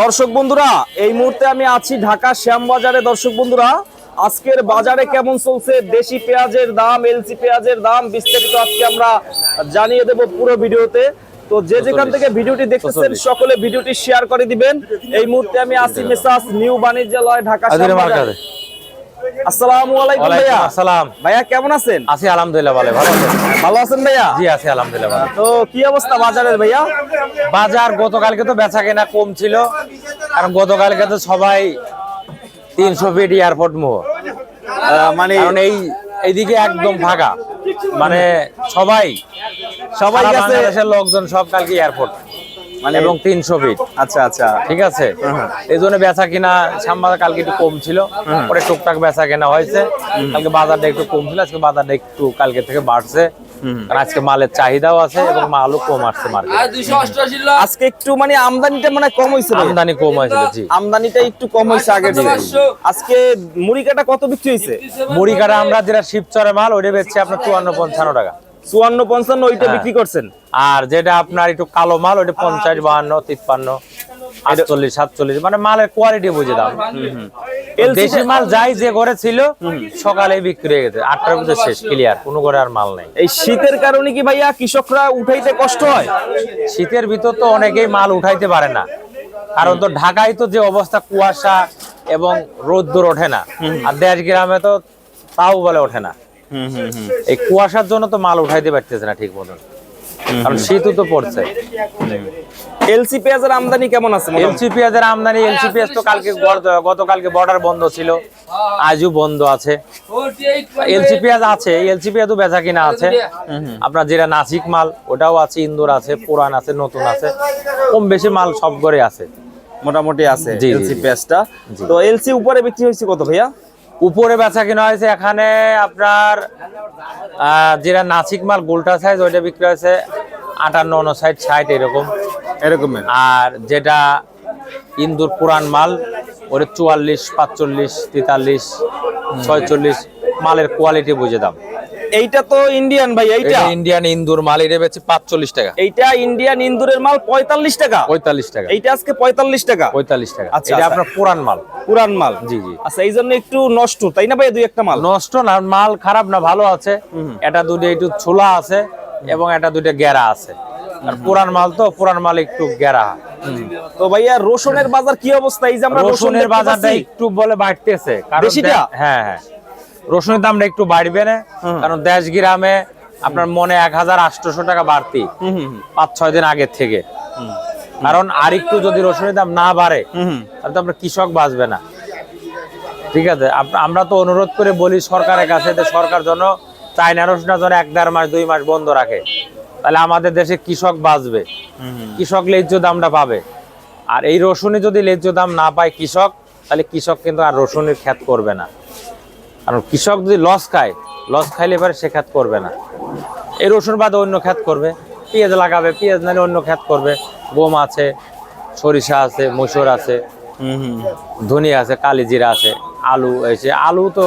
দর্শক বন্ধুরা এই মুহূর্তে আমি আছি ঢাকা শ্যামবাজারে। দর্শক বন্ধুরা আজকের বাজারে কেমন চলছে? দেশি পেঁয়াজের দাম এলসি পেঁয়াজের দাম বিস্তারিত আজকে আমরা জানিয়ে দেব পুরো ভিডিওতে। তো যে যেখান থেকে ভিডিওটি দেখতেছেন সকলে ভিডিওটি শেয়ার করে দিবেন। এই মুহূর্তে আমি আছি মেসাজ নিউ বাণিজ্যালয় ঢাকা শ্যামবাজারে। আসসালামু আলাইকুম ভাইয়া। আসসালাম। ভাইয়া কেমন আছেন? আছি আলহামদুলিল্লাহ ভালো ভালো আছেন? ভালো আছেন ভাইয়া? জি আছি আলহামদুলিল্লাহ ভালো। তো কি অবস্থা বাজারের ভাইয়া? বাজার গতকালকে তো বেচা কেনা কম ছিল কারণ গতকালকে তো সবাই তিনশো ফিট এয়ারপোর্ট মোহ। মানে এই এইদিকে একদম ফাঁকা। মানে সবাই সবাই লোকজন সব কালকে এয়ারপোর্ট মানে এবং তিনশো ফিট আচ্ছা আচ্ছা ঠিক আছে। এই জন্য বেচা কিনা সাম্বাদ কালকে একটু কম ছিল। পরে টুকটাক বেচা কেনা হয়েছে। কালকে বাজারটা একটু কম ছিল আজকে বাজারটা একটু কালকে থেকে বাড়ছে। কারণ আজকে মালের চাহিদাও আছে এবং মালও কম আসছে মার্কেটে আজকে একটু মানে আমদানিটা মানে কম হয়েছে আমদানি কম হয়েছিল জি। আমদানিটা একটু কম হয়েছে আগের থেকে আজকে মুড়ি কাটা কত বিক্রি হয়েছে? মুড়ি কাটা আমরা যেটা শিবচরে মাল ওইটা বেচছি আপনার চুয়ান্ন পঞ্চান্ন টাকা। চুয়ান্ন পঞ্চান্ন ওইটা হ্যাঁ। বিক্রি করছেন? আর যেটা আপনার একটু কালো মাল ওইটা পঞ্চাশ বাহান্ন তিপ্পান্ন আটচল্লিশ সাতচল্লিশ মানে মালের কোয়ালিটি বুঝে দাম দেশি মাল যাই যে ঘরে ছিল সকালে বিক্রি হয়ে গেছে। আটটার মধ্যে শেষ ক্লিয়ার কোনো ঘরে আর মাল নেই। এই শীতের কারণে কি ভাইয়া কৃষকরা উঠাইতে কষ্ট হয়? শীতের ভিতর তো অনেকেই মাল উঠাইতে পারে না। কারণ তো ঢাকায় তো যে অবস্থা কুয়াশা এবং রোদ্দুর ওঠে না। আর দেশ গ্রামে তো তাও বলে ওঠে না। এই কুয়াশার জন্য তো মাল উঠাইতে পারতেছে না ঠিক মতন। কারণ শীতও তো পড়ছে। এলসি পেঁয়াজের আমদানি কেমন আছে এলসি পেঁয়াজের আমদানি এলসি পেঁয়াজ তো কালকে গতকালকে বর্ডার বন্ধ ছিল আজও বন্ধ আছে। এলসি পেঁয়াজ আছে এলসি পেঁয়াজও বেচা কিনা আছে। আপনার যেটা নাসিক মাল ওটাও আছে ইন্দোর আছে পুরান আছে নতুন আছে। কম বেশি মাল সব ঘরে আছে। মোটামুটি আছে এলসি পেঁয়াজটা। তো এলসি উপরে বিক্রি হয়েছে কত ভাইয়া? উপরে বেচা কিনা হয়েছে এখানে আপনার আহ, যেটা নাসিক মাল গোলটা সাইজ ওইটা বিক্রি হয়েছে আটান্ন উনষাট ষাট এরকম। এরকমের আর যেটা ইন্দুর পুরান মাল ওটা চুয়াল্লিশ পাঁচচল্লিশ তেতাল্লিশ ছয়চল্লিশ মালের কোয়ালিটি বুঝে দাম। এইটা তো ইন্ডিয়ান ভাই এইটা? ইন্ডিয়ান ইন্দুর মাল এটা বেচে পাঁচচল্লিশ টাকা। এইটা ইন্ডিয়ান ইন্দুরের মাল পঁয়তাল্লিশ টাকা? পঁয়তাল্লিশ টাকা। এইটা আজকে পঁয়তাল্লিশ টাকা? পঁয়তাল্লিশ টাকা। আচ্ছা, এটা আচ্ছা। আপনার পুরান মাল। পুরান মাল? জি জি। আচ্ছা এই জন্য একটু নষ্ট তাই না ভাই দুই একটা মাল? নষ্ট না মাল খারাপ না ভালো আছে। এটা দুটো একটু ছোলা আছে। এবং এটা দুটো গেরা আছে। আর পুরান মাল তো পুরান মাল একটু গেরা। তো ভাইয়া রসুনের বাজার কি অবস্থা? এই যে আমরা রসুন রসুনের বাজারটা একটু বলে বাড়তেছে। কারণ হ্যাঁ হ্যাঁ। রসুনের দামটা একটু বাড়বে না। কারণ দেশ গ্রামে আপনার মনে এক হাজার আটশোশো টাকা বাড়তি। পাঁচ ছয় দিন আগের থেকে। কারণ আর একটু যদি রসুনের দাম না বাড়ে। তাহলে তো আমরা কৃষক বাঁচবে না। ঠিক আছে? আমরা তো অনুরোধ করে বলি সরকারের কাছে যে সরকার যেন চায়না রসুনের জন্য এক দেড় মাস দুই মাস বন্ধ রাখে। তাহলে আমাদের দেশে কৃষক বাঁচবে। কৃষক ন্যায্য দামটা পাবে। আর এই রসুনে যদি ন্যায্য দাম না পায় কৃষক তাহলে কৃষক কিন্তু আর রসুনের খ্যাত করবে না। কারণ কৃষক যদি লস খায় লস খাইলে এবারে সে খ্যাত করবে না। এই রসুন বাদে অন্য খ্যাত করবে। পেঁয়াজ লাগাবে পেঁয়াজ নাহলে অন্য খ্যাত করবে। গম আছে সরিষা আছে মসুর আছে হুম হুম। ধনিয়া আছে কালিজিরা আছে আলু এসে আলু তো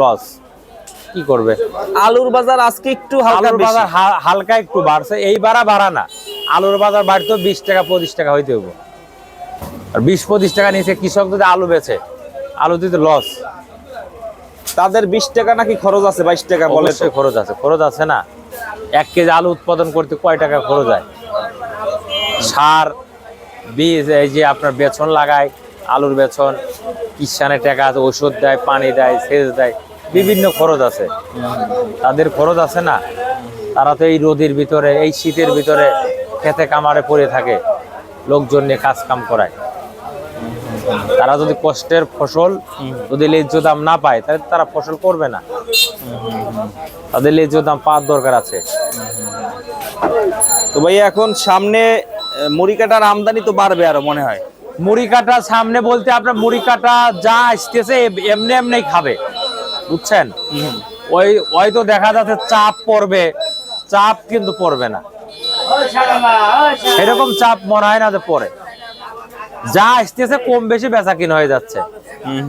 লস কি করবে? আলুর বাজার আজকে একটু আলুর বাজার হালকা একটু বাড়ছে এই বাড়া বাড়া না। আলুর বাজার বাড়তো বিশ টাকা পঁচিশ টাকা হইতে হব আর বিশ পঁচিশ টাকা নিচে কৃষক যদি আলু বেচে আলু দিতে লস। তাদের বিশ টাকা নাকি খরচ আছে বাইশ টাকা বলে। খরচ আছে খরচ আছে না। এক কেজি আলু উৎপাদন করতে কয় টাকা খরচ হয়? সার বীজ এই যে আপনার বেছন লাগায় আলুর বেছন কিষানের টাকা আছে ওষুধ দেয় পানি দেয় সেচ দেয়। বিভিন্ন খরচ আছে। তাদের খরচ আছে না? তারা তো এই রোদের ভিতরে এই শীতের ভিতরে খেতে কামারে পড়ে থাকে লোকজন নিয়ে কাজ কাম করায়। তারা যদি কষ্টের ফসল যদি ন্যায্য দাম না পায় তাহলে তারা ফসল করবে না। তাদের ন্যায্য দাম পাওয়ার দরকার আছে। তো ভাইয়া এখন সামনে মুড়ি কাটার আমদানি তো বাড়বে আরও মনে হয়। মুড়ি কাটা সামনে বলতে আপনার মুড়ি কাটা যা আসতেছে এমনি এমনি খাবে। বুঝছেন? ওই ওই তো দেখা যাচ্ছে চাপ পড়বে। চাপ কিন্তু পড়বে না। এরকম চাপ মনে হয় না যে পড়ে। যা আসতেছে কম বেশি বেচা কিনা হয়ে যাচ্ছে।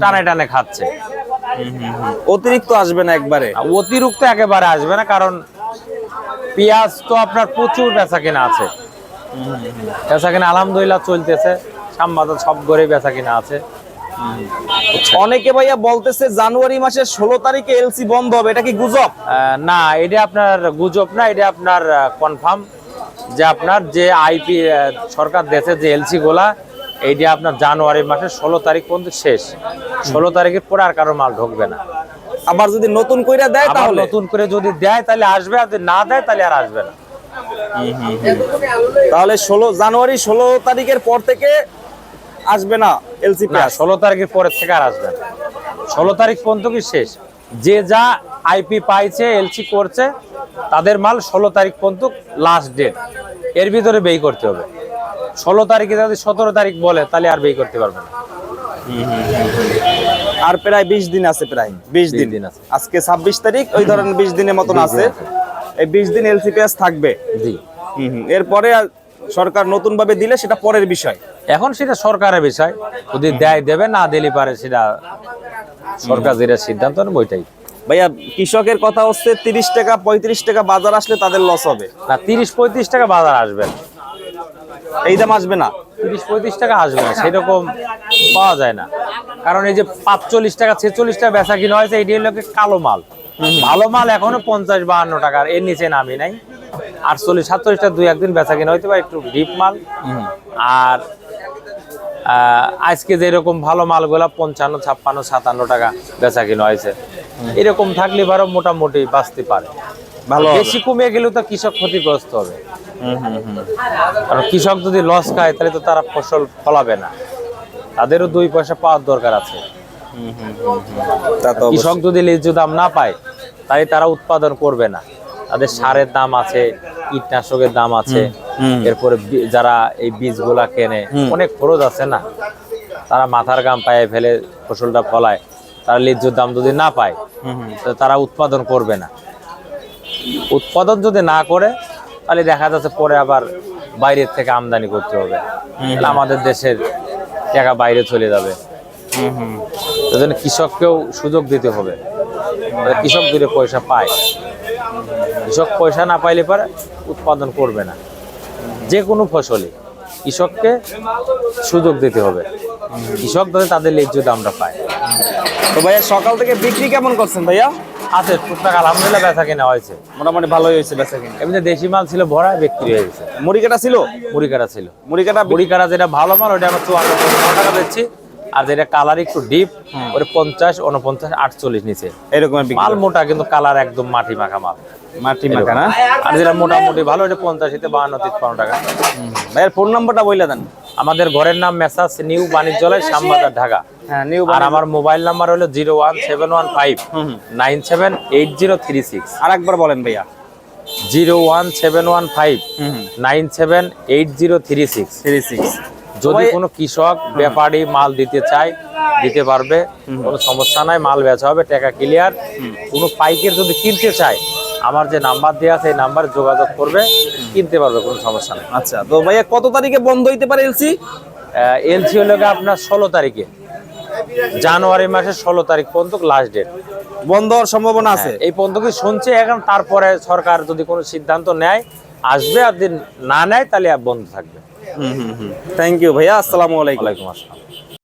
টানে টানে খাচ্ছে। অতিরিক্ত আসবে না একবারে? অতিরিক্ত একেবারে আসবে না কারণ পেঁয়াজ তো আপনার প্রচুর বেচা কেনা আছে। বেচা কেনা আলহামদুলিল্লাহ চলতেছে। শ্যামবাজার সব ঘরে বেচা কিনা আছে। অনেকে ভাইয়া বলতেছে জানুয়ারি মাসের ষোলো তারিখে এলসি বন্ধ হবে। এটা কি গুজব? না এটা আপনার গুজব না এটা আপনার কনফার্ম যে আপনার যে আইপি সরকার দেশে যে এলসি গোলা এইটা আপনার জানুয়ারি মাসের ষোলো তারিখ পর্যন্ত শেষ। ষোলো তারিখের পরে আর কারও মাল ঢুকবে না। আবার যদি নতুন কইরা দেয় তাহলে? নতুন করে যদি দেয় তাহলে আসবে আর যদি না দেয় তাহলে আর আসবে না। তাহলে ষোলো জানুয়ারি ষোলো তারিখের পর থেকে আসবে না এলসি না পেঁয়াজ ষোলো তারিখের পরের থেকে আর আসবে না। ষোলো তারিখ পর্যন্ত কি শেষ? যে যা আইপি পাইছে এলসি করছে তাদের মাল ষোলো তারিখ পর্যন্ত লাস্ট ডেট এর ভিতরে বেই করতে হবে। ষোলো তারিখে যদি সতেরো তারিখ বলে তাহলে আর বেই করতে পারবে না। আর প্রায় বিশ দিন আছে প্রায় বিশ 20 দিন। দিন আছে। আজকে ছাব্বিশ তারিখ ওই ধরেন বিশ দিনের মতন আছে। এই বিশ দিন এলসি পেঁয়াজ থাকবে। জি। হুম হুম। এরপরে আর সরকার নতুন ভাবে দিলে সেটা পরের বিষয়। এখন সেটা সরকারের বিষয়। যদি দেয় দেবে না দিলে পারে সেটা সরকার যেটা সিদ্ধান্ত নেবে ওইটাই। ভাইয়া কৃষকের কথা হচ্ছে তিরিশ টাকা পঁয়ত্রিশ টাকা বাজার আসলে তাদের লস হবে। না তিরিশ পঁয়ত্রিশ টাকা বাজার আসবে। এই দাম আসবে না? তিরিশ পঁয়ত্রিশ টাকা আসবে না সেরকম পাওয়া যায় না। কারণ এই যে পাঁচচল্লিশ টাকা ছেচল্লিশ টাকা বেচা কিনা হয়েছে এটি হলো কালো মাল। ভালো মাল এখনও পঞ্চাশ বাহান্ন টাকার এর নিচে নামি নাই। আটচল্লিশ সাতচল্লিশ টাকা দুই একদিন বেচা কিনা হইতে পারে একটু ডিপ মাল। আর আজকে যেরকম ভালো মালগুলা পঞ্চান্ন ছাপ্পান্ন সাতান্ন টাকা বেচা কিনা হয়েছে এরকম থাকলে বারো মোটামুটি বাঁচতে পারে। ভালো বেশি কমে গেলেও তো কৃষক ক্ষতিগ্রস্ত হবে। হুম হুম হুম। কারণ কৃষক যদি লস খায় তাহলে তো তারা ফসল ফলাবে না। তাদেরও দুই পয়সা পাওয়ার দরকার আছে। কৃষক যদি লিচু দাম না পায় তাই তারা উৎপাদন করবে না। তাদের সারের দাম আছে কীটনাশকের দাম আছে। এরপরে যারা এই বীজগুলা কেনে অনেক খরচ আছে না? তারা মাথার গাম পায়ে ফেলে ফসলটা ফলায়। তারা লিচুর দাম যদি না পায় তারা উৎপাদন করবে না। উৎপাদন যদি না করে তাহলে দেখা যাচ্ছে পরে আবার বাইরের থেকে আমদানি করতে হবে। তাহলে আমাদের দেশের টাকা বাইরে চলে যাবে। সেজন্য কৃষককেও সুযোগ দিতে হবে। কৃষক দূরে পয়সা পায় কৃষক পয়সা না পাইলে পরে উৎপাদন করবে না। যে কোনো ফসলই কৃষককে সুযোগ দিতে হবে। কৃষক যাতে তাদের ন্যায্য দামটা পায়। তো ভাইয়া সকাল থেকে বিক্রি কেমন করছেন ভাইয়া? আছে টুকটাক আলহামদুলিল্লাহ বেচা কেনা হয়েছে। মোটামুটি ভালোই হয়েছে বেচা কিনা। এমনি দেশি মাল ছিল ভরা বিক্রি হয়ে গেছে। মুড়ি কাটা ছিল? মুড়ি কাটা ছিল। মুড়ি কাটা মুড়ি কাটা যেটা ভালো মাল ওটা আমরা চুয়ান্ন টাকা দিচ্ছি। আর যেটা কালার একটু ডিপ ওটা পঞ্চাশ উনপঞ্চাশ আটচল্লিশ নিচে। এরকম মাল মোটা কিন্তু কালার একদম মাটি মাখা মাল। মাটি মাখা না আর যেটা মোটামুটি ভালো এটা পঞ্চাশ পঞ্চাশিতে বাহান্ন তিপ্পান্ন টাকা। ভাইয়ার ফোন নাম্বারটা বইলে দেন। আমাদের ঘরের নাম মেসাজ নিউ বাণিজ্যালয় শ্যামবাজার ঢাকা। হ্যাঁ আর আমার মোবাইল নাম্বার হলো zero one seven one five nine seven eight zero three six. আর একবার বলেন ভাইয়া। Zero one seven one five nine seven eight zero three six. Three six. যদি কোনো কৃষক ব্যাপারী মাল দিতে চায় দিতে পারবে কোনো সমস্যা নাই মাল বেচা হবে টাকা ক্লিয়ার কোনো পাইকের যদি কিনতে চায় আমার যে নাম্বার দেওয়া আছে এই নাম্বারে যোগাযোগ করবে কিনতে পারবে কোনো সমস্যা নেই। আচ্ছা তো ভাইয়া কত তারিখে বন্ধ হইতে পারে এলসি? এলসি হলো আপনার ষোলো তারিখে। জানুয়ারি মাসের ষোলো তারিখ পর্যন্ত লাস্ট ডেট বন্ধ হওয়ার সম্ভাবনা আছে? এই পর্যন্ত কি শুনছে এখন? তারপরে সরকার যদি কোনো সিদ্ধান্ত নেয় আসবে আর যদি না নেয় তাহলে আর বন্ধ থাকবে। হুম হুম হুম। থ্যাংক ইউ ভাইয়া। আসসালামু আলাইকুম। আসসালাম।